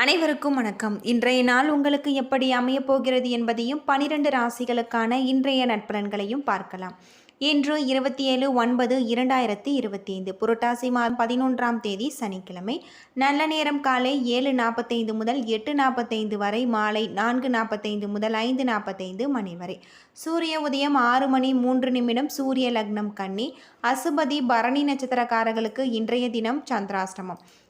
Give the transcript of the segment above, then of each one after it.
அனைவருக்கும் வணக்கம். இன்றைய நாள் உங்களுக்கு எப்படி அமையப் போகிறது என்பதையும் பனிரெண்டு ராசிகளுக்கான இன்றைய நட்பலன்களையும் பார்க்கலாம். இன்று இருபத்தி ஏழு ஒன்பது இரண்டாயிரத்தி இருபத்தி ஐந்து புரட்டாசி மாதம் பதினொன்றாம் தேதி சனிக்கிழமை. நல்ல நேரம் காலை ஏழு நாற்பத்தைந்து முதல் எட்டு நாற்பத்தைந்து வரை மாலை நான்கு நாற்பத்தைந்து முதல் ஐந்து நாற்பத்தைந்து மணி வரை. சூரிய உதயம் ஆறு மணி மூன்று நிமிடம் சூரிய லக்னம் கன்னி. அசுபதி பரணி நட்சத்திரக்காரர்களுக்கு இன்றைய தினம் சந்திராஷ்டமம்.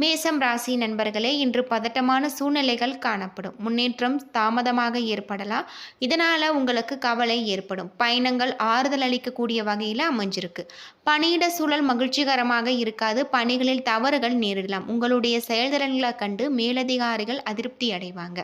மேசம் ராசி நண்பர்களே இன்று பதட்டமான சூழ்நிலைகள் காணப்படும். முன்னேற்றம் தாமதமாக ஏற்படலாம். இதனால் உங்களுக்கு கவலை ஏற்படும். பயணங்கள் ஆறுதல் அளிக்கக்கூடிய வகையில் அமைஞ்சிருக்கு. பணியிட சூழல் மகிழ்ச்சிகரமாக இருக்காது. பணிகளில் தவறுகள் நேரிடலாம். உங்களுடைய செயல்திறன்களை கண்டு மேலதிகாரிகள் அதிருப்தி அடைவாங்க.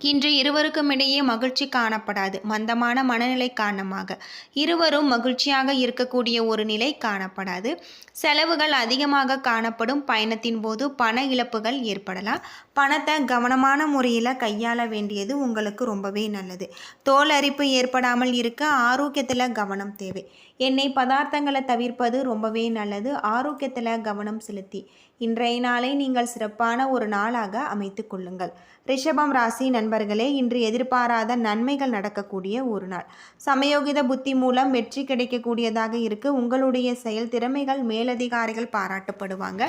இன்று இருவருக்கும் இடையே மகிழ்ச்சி காணப்படாது. மந்தமான மனநிலை காரணமாக. இருவரும் மகிழ்ச்சியாக இருக்கக்கூடிய ஒரு நிலை காணப்படாது. செலவுகள் அதிகமாக காணப்படும் பயணத்தின் போது பண இழப்புகள் ஏற்படலாம். பணத்தை கவனமான முறையில் கையாள வேண்டியது உங்களுக்கு ரொம்பவே நல்லது. தோல் அரிப்பு ஏற்படாமல் இருக்க ஆரோக்கியத்தில் கவனம் தேவை. எண்ணெய் பதார்த்தங்களை தவிர்ப்பது ரொம்பவே நல்லது. ஆரோக்கியத்தில் கவனம் செலுத்தி இன்றைய நாளை நீங்கள் சிறப்பான ஒரு நாளாக அமைத்து கொள்ளுங்கள். ரிஷபம் ராசி நண்பர்களே இன்று எதிர்பாராத நன்மைகள் நடக்கக்கூடிய ஒரு நாள். சமயோகித புத்தி மூலம் வெற்றி கிடைக்கக்கூடியதாக இருக்கு. உங்களுடைய செயல் திறமைகள் மேலதிகாரிகள் பாராட்டப்படுவாங்க.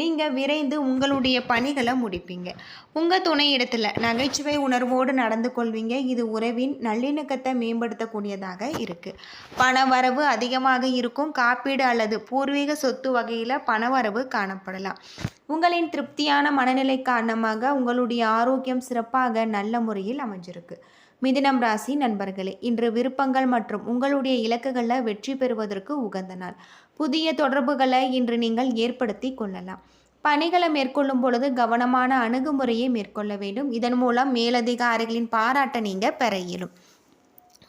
நீங்கள் விரைந்து உங்களுடைய பணிகளை முடிப்பீங்க. உங்கள் துணை இடத்துல நகைச்சுவை உணர்வோடு நடந்து கொள்வீங்க. இது உறவின் நல்லிணக்கத்தை மேம்படுத்தக்கூடியதாக இருக்குது பண வரவு அதிகமாக இருக்கும். காப்பீடு அல்லது பூர்வீக சொத்து வகையில் பணவரவு காணப்படலாம். உங்களின் திருப்தியான மனநிலை காரணமாக உங்களுடைய ஆரோக்கியம் சிறப்பாக நல்ல முறையில் அமைஞ்சிருக்கு. மிதினம் ராசி நண்பர்களே இன்று விருப்பங்கள் மற்றும் உங்களுடைய இலக்குகளில் வெற்றி பெறுவதற்கு உகந்த நாள். புதிய தொடர்புகளை இன்று நீங்கள் ஏற்படுத்தி கொள்ளலாம். பணிகளை மேற்கொள்ளும் பொழுது கவனமான அணுகுமுறையை மேற்கொள்ள வேண்டும். இதன் மூலம் மேலதிகாரிகளின் பாராட்டை நீங்கள் பெற இயலும்.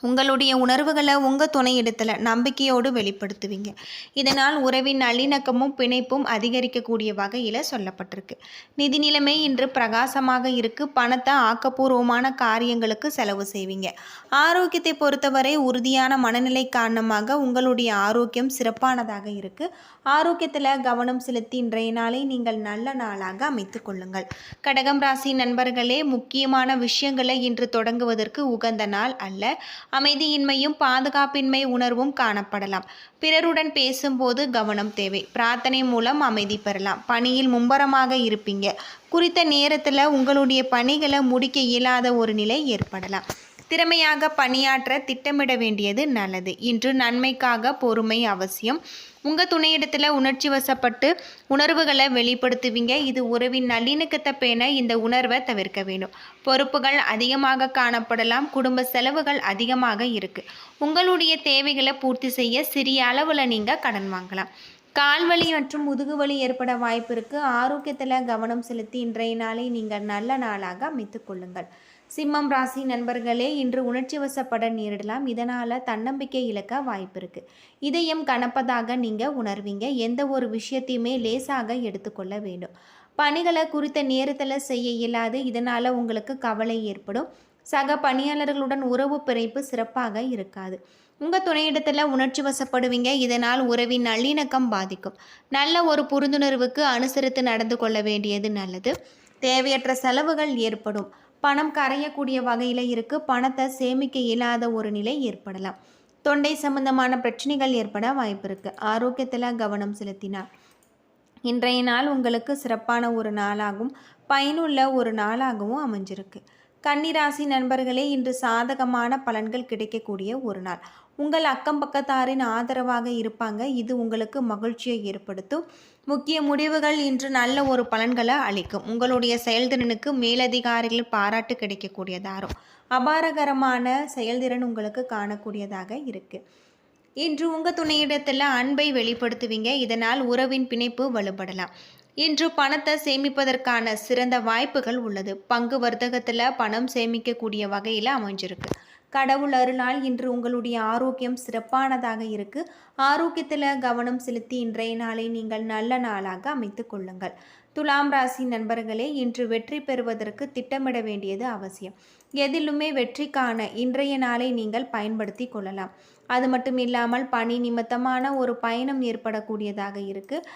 உங்களுடைய உணர்வுகளை உங்கள் துணையிடத்தில் நம்பிக்கையோடு வெளிப்படுத்துவீங்க. இதனால் உறவின் நல்லிணக்கமும் பிணைப்பும் அதிகரிக்கக்கூடிய வகையில் சொல்லப்பட்டிருக்கு. நிதி நிலைமை இன்று பிரகாசமாக இருக்கு. பணத்தை ஆக்கப்பூர்வமான காரியங்களுக்கு செலவு செய்வீங்க. ஆரோக்கியத்தை பொறுத்தவரை உறுதியான மனநிலை காரணமாக உங்களுடைய ஆரோக்கியம் சிறப்பானதாக இருக்கு. ஆரோக்கியத்தில் கவனம் செலுத்தி இன்றைய நாளை நீங்கள் நல்ல நாளாக அமைத்து கொள்ளுங்கள். கடகம் ராசி நண்பர்களே முக்கியமான விஷயங்களை இன்று தொடங்குவதற்கு உகந்த நாள் அல்ல. அமைதியின்மையும் பாதுகாப்பின்மை உணர்வும் காணப்படலாம். பிறருடன் பேசும்போது கவனம் தேவை. பிரார்த்தனை மூலம் அமைதி பெறலாம். பணியில் மும்பரமாக இருப்பீங்க. குறித்த நேரத்தில் உங்களுடைய பணிகளை முடிக்க இயலாத ஒரு நிலை ஏற்படலாம். திறமையாக பணியாற்ற திட்டமிட வேண்டியது நல்லது. இன்று நன்மைக்காக பொறுமை அவசியம். உங்கள் துணையிடத்தில் உணர்ச்சி வசப்பட்டு உணர்வுகளை வெளிப்படுத்துவீங்க. இது உறவின் நல்லிணக்கத்தை பேண இந்த உணர்வை தவிர்க்க வேண்டும். பொறுப்புகள் அதிகமாக காணப்படலாம். குடும்ப செலவுகள் அதிகமாக இருக்குது உங்களுடைய தேவைகளை பூர்த்தி செய்ய சிறிய அளவில் நீங்கள் கடன் வாங்கலாம். கால்வலி மற்றும் முதுகுவலி ஏற்பட வாய்ப்பு இருக்குது ஆரோக்கியத்தில் கவனம் செலுத்தி இன்றைய நாளை நீங்கள் நல்ல நாளாக அமைத்து கொள்ளுங்கள். சிம்மம் ராசி நண்பர்களே இன்று உணர்ச்சி வசப்பட நேரிடலாம். இதனால் தன்னம்பிக்கை இழக்க வாய்ப்பு இருக்குது இதயம் கணப்பதாக நீங்கள் உணர்வீங்க. எந்த ஒரு விஷயத்தையுமே லேசாக எடுத்துக்கொள்ள வேண்டும். பணிகளை குறித்த நேரத்தில் செய்ய இயலாது. இதனால் உங்களுக்கு கவலை ஏற்படும். சக பணியாளர்களுடன் உறவு பிணைப்பு சிறப்பாக இருக்காது. உங்கள் துணையிடத்தில் உணர்ச்சி வசப்படுவீங்க. இதனால் உறவின் நல்லிணக்கம் பாதிக்கும். நல்ல ஒரு புரிந்துணர்வுக்கு அனுசரித்து நடந்து கொள்ள வேண்டியது நல்லது. தேவையற்ற செலவுகள் ஏற்படும். பணம் கரையக்கூடிய வகையில் இருக்குது பணத்தை சேமிக்க இயலாத ஒரு நிலை ஏற்படலாம். தொண்டை சம்பந்தமான பிரச்சனைகள் ஏற்பட வாய்ப்பு இருக்குது ஆரோக்கியத்தில் கவனம் செலுத்தினார் இன்றைய நாள் உங்களுக்கு சிறப்பான ஒரு நாளாகவும் பயனுள்ள ஒரு நாளாகவும் அமைஞ்சிருக்கு. கன்னிராசி நண்பர்களே இன்று சாதகமான பலன்கள் கிடைக்கக்கூடிய ஒரு நாள். உங்கள் அக்கம் பக்கத்தாரின் ஆதரவாக இருப்பாங்க. இது உங்களுக்கு மகிழ்ச்சியை ஏற்படுத்தும். முக்கிய முடிவுகள் இன்று நல்ல ஒரு பலன்களை அளிக்கும். உங்களுடைய செயல்திறனுக்கு மேலதிகாரிகள் பாராட்டு கிடைக்கக்கூடியதாகும் அபாரகரமான செயல்திறன் உங்களுக்கு காணக்கூடியதாக இருக்குது இன்று உங்கள் துணையிடத்தில் அன்பை வெளிப்படுத்துவீங்க. இதனால் உறவின் பிணைப்பு வலுப்படலாம். இன்று பணத்தை சேமிப்பதற்கான சிறந்த வாய்ப்புகள் உள்ளது. பங்கு வர்த்தகத்தில் பணம் சேமிக்கக்கூடிய வகையில் அமைஞ்சிருக்கு. கடவுள் அருளால் இன்று உங்களுடைய ஆரோக்கியம் சிறப்பானதாக இருக்கு. ஆரோக்கியத்தில் கவனம் செலுத்தி இன்றைய நாளை நீங்கள் நல்ல நாளாக அமைத்து கொள்ளுங்கள். துலாம் ராசி நண்பர்களே இன்று வெற்றி பெறுவதற்கு திட்டமிட வேண்டியது அவசியம். எதிலுமே வெற்றிக்கான இன்றைய நாளை நீங்கள் பயன்படுத்தி கொள்ளலாம். அது மட்டும் இல்லாமல் பணி நிமித்தமான ஒரு பயணம் ஏற்படக்கூடியதாக இருக்குது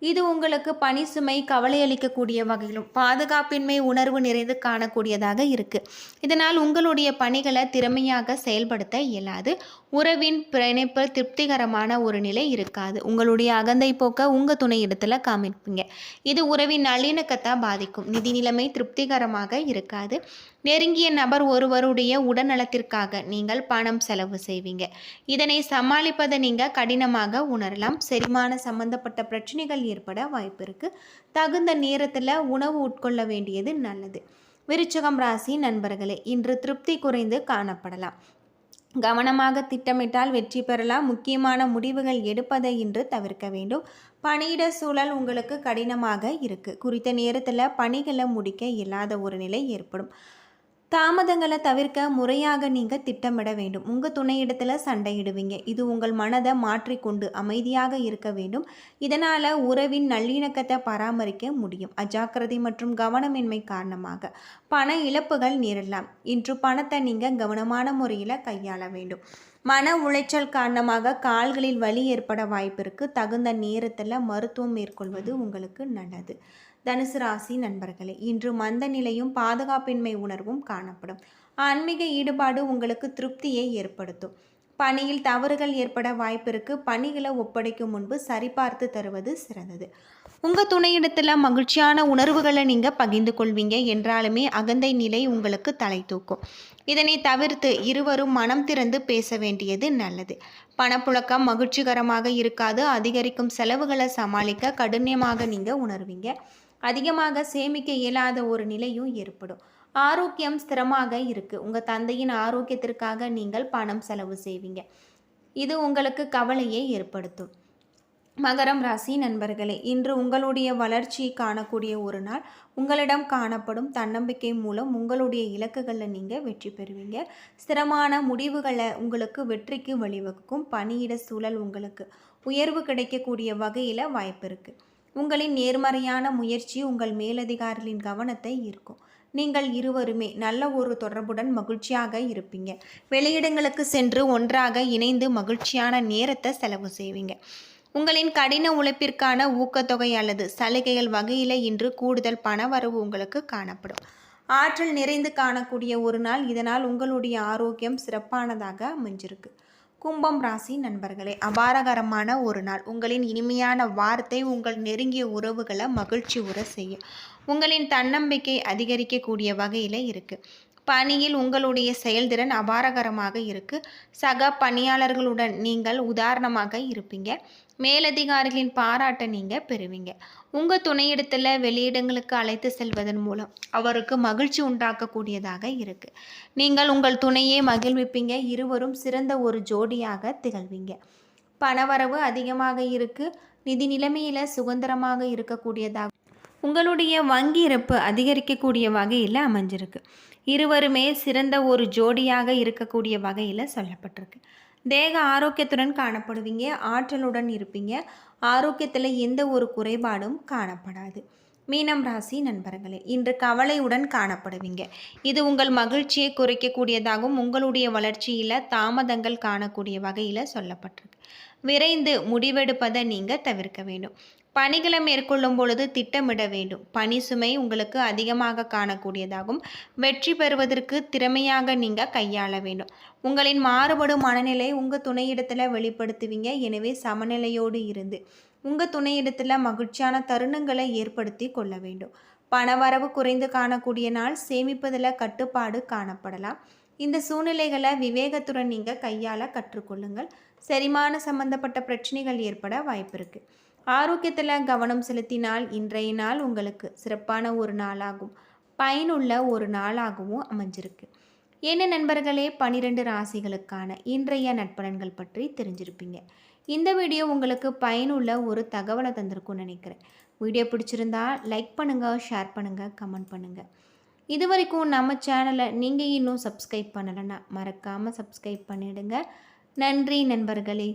இது உங்களுக்கு பணி சுமை கவலையளிக்கக்கூடிய வகையிலும் பாதுகாப்பின்மை உணர்வு நிறைந்து காணக்கூடியதாக இருக்கு. இதனால் உங்களுடைய பணிகளை திறமையாக செயல்படுத்த இயலாது. உறவின் பிணைப்பு திருப்திகரமான ஒரு நிலை இருக்காது. உங்களுடைய அகந்தை போக்க உங்கள் துணை இடத்துல காமிப்பீங்க. இது உறவின் நல்லிணக்கத்தை பாதிக்கும். நிதி நிலைமை திருப்திகரமாக இருக்காது. நெருங்கிய நபர் ஒருவருடைய உடல்நலத்திற்காக நீங்கள் பணம் செலவு செய்வீங்க. இதனை சமாளிப்பதை நீங்கள் கடினமாக உணரலாம். செரிமான சம்பந்தப்பட்ட பிரச்சனைகள் ஏற்பட வாய்ப்பு இருக்குது தகுந்த நேரத்தில் உணவு உட்கொள்ள வேண்டியது நல்லது. விருச்சகம் ராசி நண்பர்களே இன்று திருப்தி குறைந்து காணப்படலாம். கவனமாக திட்டமிட்டால் வெற்றி பெறலாம். முக்கியமான முடிவுகள் எடுப்பதை இன்று தவிர்க்க வேண்டும். பணியிட சூழல் உங்களுக்கு கடினமாக இருக்கு. குறித்த நேரத்தில் பணிகளை முடிக்க இல்லாத ஒரு நிலை ஏற்படும். தாமதங்களை தவிர்க்க முறையாக நீங்கள் திட்டமிட வேண்டும். உங்கள் துணையிடத்தில் சண்டையிடுவீங்க. இது உங்கள் மனதை மாற்றிக்கொண்டு அமைதியாக இருக்க வேண்டும். இதனால் உறவின் நல்லிணக்கத்தை பராமரிக்க முடியும். அஜாக்கிரதை மற்றும் கவனமின்மை காரணமாக பண இழப்புகள் நேரலாம். இன்று பணத்தை நீங்கள் கவனமான முறையில் கையாள வேண்டும். மன உளைச்சல் காரணமாக கால்களில் வலி ஏற்பட வாய்ப்பிற்கு தகுந்த நேரத்தில் மருத்துவம் மேற்கொள்வது உங்களுக்கு நல்லது. தனுசு ராசி நண்பர்களே இன்று மந்த நிலையும் பாதுகாப்பின்மை உணர்வும் காணப்படும். ஆன்மீக ஈடுபாடு உங்களுக்கு திருப்தியை ஏற்படுத்தும். பணியில் தவறுகள் ஏற்பட வாய்ப்பிருக்கு. பணிகளை ஒப்படைக்கும் முன்பு சரிபார்த்து தருவது சிறந்தது. உங்கள் துணையிடத்தில் மகிழ்ச்சியான உணர்வுகளை நீங்கள் பகிர்ந்து கொள்வீங்க. என்றாலுமே அகந்தை நிலை உங்களுக்கு தலை தூக்கும். இதனை தவிர்த்து இருவரும் மனம் திறந்து பேச வேண்டியது நல்லது. பணப்புழக்கம் மகிழ்ச்சிகரமாக இருக்காது. அதிகரிக்கும் செலவுகளை சமாளிக்க கடுமையமாக நீங்கள் உணர்வீங்க. அதிகமாக சேமிக்க இயலாத ஒரு நிலையும் ஏற்படும். ஆரோக்கியம் ஸ்திரமாக இருக்குது உங்கள் தந்தையின் ஆரோக்கியத்திற்காக நீங்கள் பணம் செலவு செய்வீங்க. இது உங்களுக்கு கவலையை ஏற்படுத்தும். மகரம் ராசி நண்பர்களே இன்று உங்களுடைய வளர்ச்சி காணக்கூடிய ஒரு நாள். உங்களிடம் காணப்படும் தன்னம்பிக்கை மூலம் உங்களுடைய இலக்குகளில் நீங்கள் வெற்றி பெறுவீங்க. ஸ்திரமான முடிவுகளை உங்களுக்கு வெற்றிக்கு வழிவகுக்கும் பணியிட சூழல் உங்களுக்கு உயர்வு கிடைக்கக்கூடிய வகையில் வாய்ப்பு இருக்குது உங்களின் நேர்மறையான முயற்சி உங்கள் மேலதிகாரிகளின் கவனத்தை ஈர்க்கும். நீங்கள் இருவருமே நல்ல ஒரு தொடர்புடன் மகிழ்ச்சியாக இருப்பீங்க. வெளியிடங்களுக்கு சென்று ஒன்றாக இணைந்து மகிழ்ச்சியான நேரத்தை செலவு செய்வீங்க. உங்களின் கடின உழைப்பிற்கான ஊக்கத்தொகை அல்லது சலுகைகள் வகையில் இன்று கூடுதல் பணவரவு உங்களுக்கு காணப்படும். ஆற்றல் நிறைந்து காணக்கூடிய ஒரு நாள் இதனால் உங்களுடைய ஆரோக்கியம் சிறப்பானதாக அமைஞ்சிருக்கு. கும்பம் ராசி நண்பர்களே அபாரகரமான ஒரு நாள். உங்களின் இனிமையான வார்த்தை உங்கள் நெருங்கிய உறவுகளை மகிழ்ச்சி உற செய்யும். உங்களின் தன்னம்பிக்கை அதிகரிக்கக்கூடிய வகையில் இருக்குது பணியில் உங்களுடைய செயல்திறன் அபாரகரமாக இருக்குது சக பணியாளர்களுடன் நீங்கள் உதாரணமாக இருப்பீங்க. மேலதிகாரிகளின் பாராட்டை நீங்கள் பெறுவீங்க. உங்கள் துணையிடத்தில் வெளியிடங்களுக்கு அழைத்து செல்வதன் மூலம் அவருக்கு மகிழ்ச்சி உண்டாக்கக்கூடியதாக இருக்குது நீங்கள் உங்கள் துணையே மகிழ்விப்பீங்க. இருவரும் சிறந்த ஒரு ஜோடியாக திகழ்வீங்க. பணவரவு அதிகமாக இருக்குது நிதி நிலைமையில் சுதந்திரமாக இருக்கக்கூடியதாக உங்களுடைய வங்கி இருப்பு அதிகரிக்கக்கூடிய வகையில் அமைஞ்சிருக்கு. இருவருமே சிறந்த ஒரு ஜோடியாக இருக்கக்கூடிய வகையில் சொல்லப்பட்டிருக்கு. தேக ஆரோக்கியத்துடன் காணப்படுவீங்க ஆற்றலுடன் இருப்பீங்க. ஆரோக்கியத்தில் எந்த ஒரு குறைபாடும் காணப்படாது. மீனம் ராசி நண்பர்களே இன்று கவலையுடன் காணப்படுவீங்க. இது உங்கள் மகிழ்ச்சியை குறைக்கக்கூடியதாகவும் உங்களுடைய வளர்ச்சியில் தாமதங்கள் காணக்கூடிய வகையில் சொல்லப்பட்டிருக்கு. விரைந்து முடிவெடுப்பதை நீங்கள் தவிர்க்க வேண்டும். பணிகளை மேற்கொள்ளும் பொழுது திட்டமிட வேண்டும். பணி சுமை உங்களுக்கு அதிகமாக காணக்கூடியதாகும். வெற்றி பெறுவதற்கு திறமையாக நீங்கள் கையாள வேண்டும். உங்களின் மாறுபடும் மனநிலை உங்கள் துணையிடத்தில் வெளிப்படுத்துவீங்க. எனவே சமநிலையோடு இருந்து உங்கள் துணையிடத்தில் மகிழ்ச்சியான தருணங்களை ஏற்படுத்தி கொள்ள வேண்டும். பணவரவு குறைந்து காணக்கூடிய நாள் சேமிப்பதில் கட்டுப்பாடு காணப்படலாம். இந்த சூழ்நிலைகளை விவேகத்துடன் நீங்கள் கையாள கற்றுக்கொள்ளுங்கள். செரிமான சம்பந்தப்பட்ட பிரச்சனைகள் ஏற்பட வாய்ப்பு இருக்குது ஆரோக்கியத்தில் கவனம் செலுத்தினால் இன்றைய நாள் உங்களுக்கு சிறப்பான ஒரு நாளாகும். பயனுள்ள ஒரு நாளாகவும் அமைஞ்சிருக்கு. என்ன நண்பர்களே? பனிரெண்டு ராசிகளுக்கான இன்றைய நட்பலன்கள் பற்றி தெரிஞ்சிருப்பீங்க. இந்த வீடியோ உங்களுக்கு பயனுள்ள ஒரு தகவலை தந்திருக்கும்னு நினைக்கிறேன். வீடியோ பிடிச்சிருந்தா லைக் பண்ணுங்கள் ஷேர் பண்ணுங்கள் கமெண்ட் பண்ணுங்கள் இது வரைக்கும் நம்ம சேனலை நீங்கள் இன்னும் சப்ஸ்கிரைப் பண்ணலைன்னா மறக்காமல் சப்ஸ்கிரைப் பண்ணிடுங்க. நன்றி நண்பர்களே.